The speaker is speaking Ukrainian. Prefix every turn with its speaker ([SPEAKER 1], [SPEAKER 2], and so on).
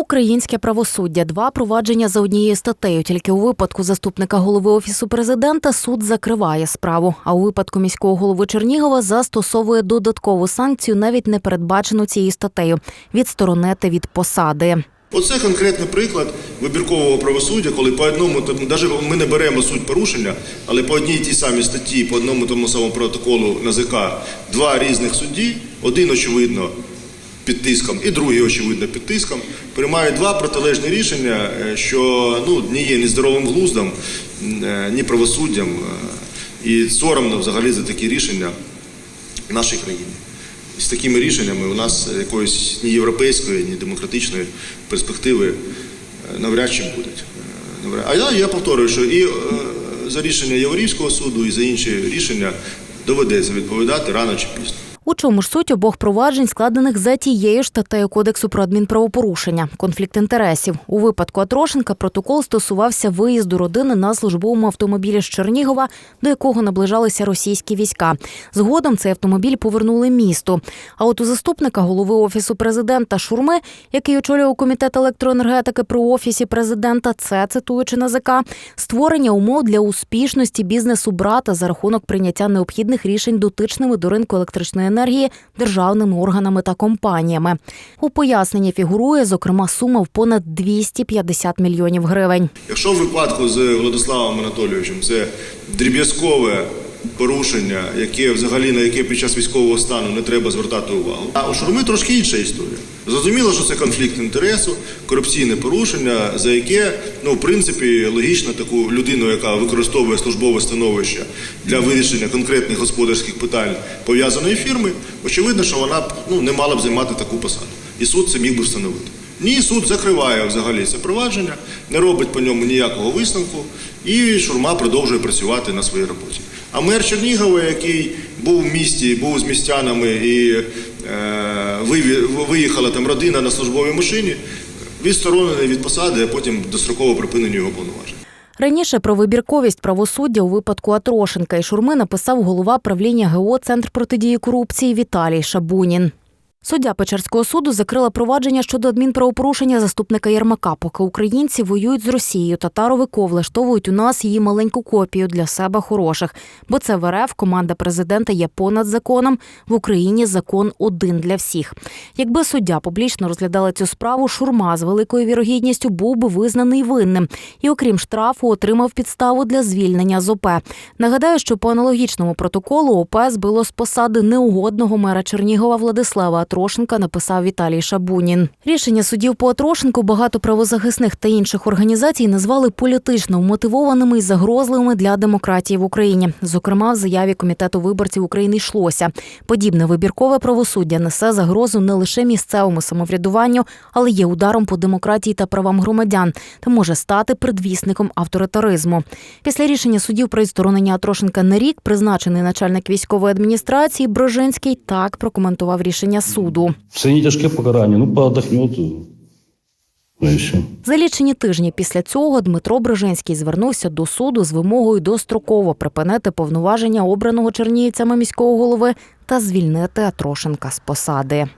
[SPEAKER 1] Українське правосуддя два провадження за однією статтею. Тільки у випадку заступника голови офісу президента суд закриває справу. А у випадку міського голови Чернігова застосовує додаткову санкцію, навіть не передбачену цією статтею відсторонити від посади.
[SPEAKER 2] Оце конкретний приклад вибіркового правосуддя, коли по одному, навіть ми не беремо суть порушення, але по одній тій самій статті, по одному тому самому протоколу НАЗК два різних судді, один очевидно під тиском і другий очевидно під тиском, приймають два протилежні рішення, е, що ну, не є ні здоровим глуздом, е, ні правосуддям. е, І соромно взагалі за такі рішення в нашій країні. З такими рішеннями у нас якоїсь ні європейської, ні демократичної перспективи навряд чи будуть. А я, я повторюю, що і за рішення Єврейського суду, і за інші рішення доведеться відповідати рано чи пізно.
[SPEAKER 1] У чому ж суть обох проваджень, складених за тією ж статтею Кодексу про адмінправопорушення конфлікт інтересів. У випадку Атрошенка протокол стосувався виїзду родини на службовому автомобілі з Чернігова, до якого наближалися російські війська. Згодом цей автомобіль повернули місту. А от у заступника голови офісу президента Шурми, який очолював комітет електроенергетики при офісі президента, це цитуючи НАЗК, створення умов для успішності бізнесу брата за рахунок прийняття необхідних рішень дотичними до ринку електричної енергії державними органами та компаніями. У поясненні фігурує зокрема сума в понад 250 мільйонів гривень.
[SPEAKER 2] Якщо в випадку з Владиславом Анатолійовичем це дріб'язкове порушення, яке взагалі на яке під час військового стану не треба звертати увагу. А у Шурми трошки інша історія. Зрозуміло, що це конфлікт інтересу, корупційне порушення, за яке, ну, в принципі, логічно таку людину, яка використовує службове становище для вирішення конкретних господарських питань пов'язаної фірми, очевидно, що вона ну, не мала б займати таку посаду. І суд це міг би встановити. Ні, суд закриває взагалі це провадження, не робить по ньому ніякого висновку, і Шурма продовжує працювати на своїй роботі. А мер Чернігова, який був в місті, був з містянами і е, виїхала там родина на службовій машині, відсторонений від посади, а потім достроково припинені його повноваження.
[SPEAKER 1] Раніше про вибірковість правосуддя у випадку Атрошенка і Шурми написав голова правління ГО Центр протидії корупції Віталій Шабунін. Суддя Печерського суду закрила провадження щодо адмінправопорушення заступника Єрмака. Поки українці воюють з Росією, татаровики влаштовують у нас її маленьку копію для себе хороших. Бо це в РФ команда президента є понад законом. В Україні закон один для всіх. Якби суддя публічно розглядала цю справу, шурма з великою вірогідністю був би визнаний винним і, окрім штрафу, отримав підставу для звільнення з ОП. Нагадаю, що по аналогічному протоколу ОП збило з посади неугодного мера Чернігова Владислава Атрошенка, написав Віталій Шабунін. Рішення судів по Атрошенку багато правозахисних та інших організацій назвали політично вмотивованими і загрозливими для демократії в Україні. Зокрема, в заяві комітету виборців України йшлося. Подібне вибіркове правосуддя несе загрозу не лише місцевому самоврядуванню, але є ударом по демократії та правам громадян та може стати предвісником авторитаризму. Після рішення судів про відсторонення Атрошенка на рік призначений начальник військової адміністрації Брожинський так прокоментував рішення суду.
[SPEAKER 3] Це не тяжке покарання, ну поотдохнет. Ну.
[SPEAKER 1] За лічені тижні після цього Дмитро Брижинський звернувся до суду з вимогою достроково припинити повноваження обраного чернігівцями міського голови та звільнити Атрошенка з посади.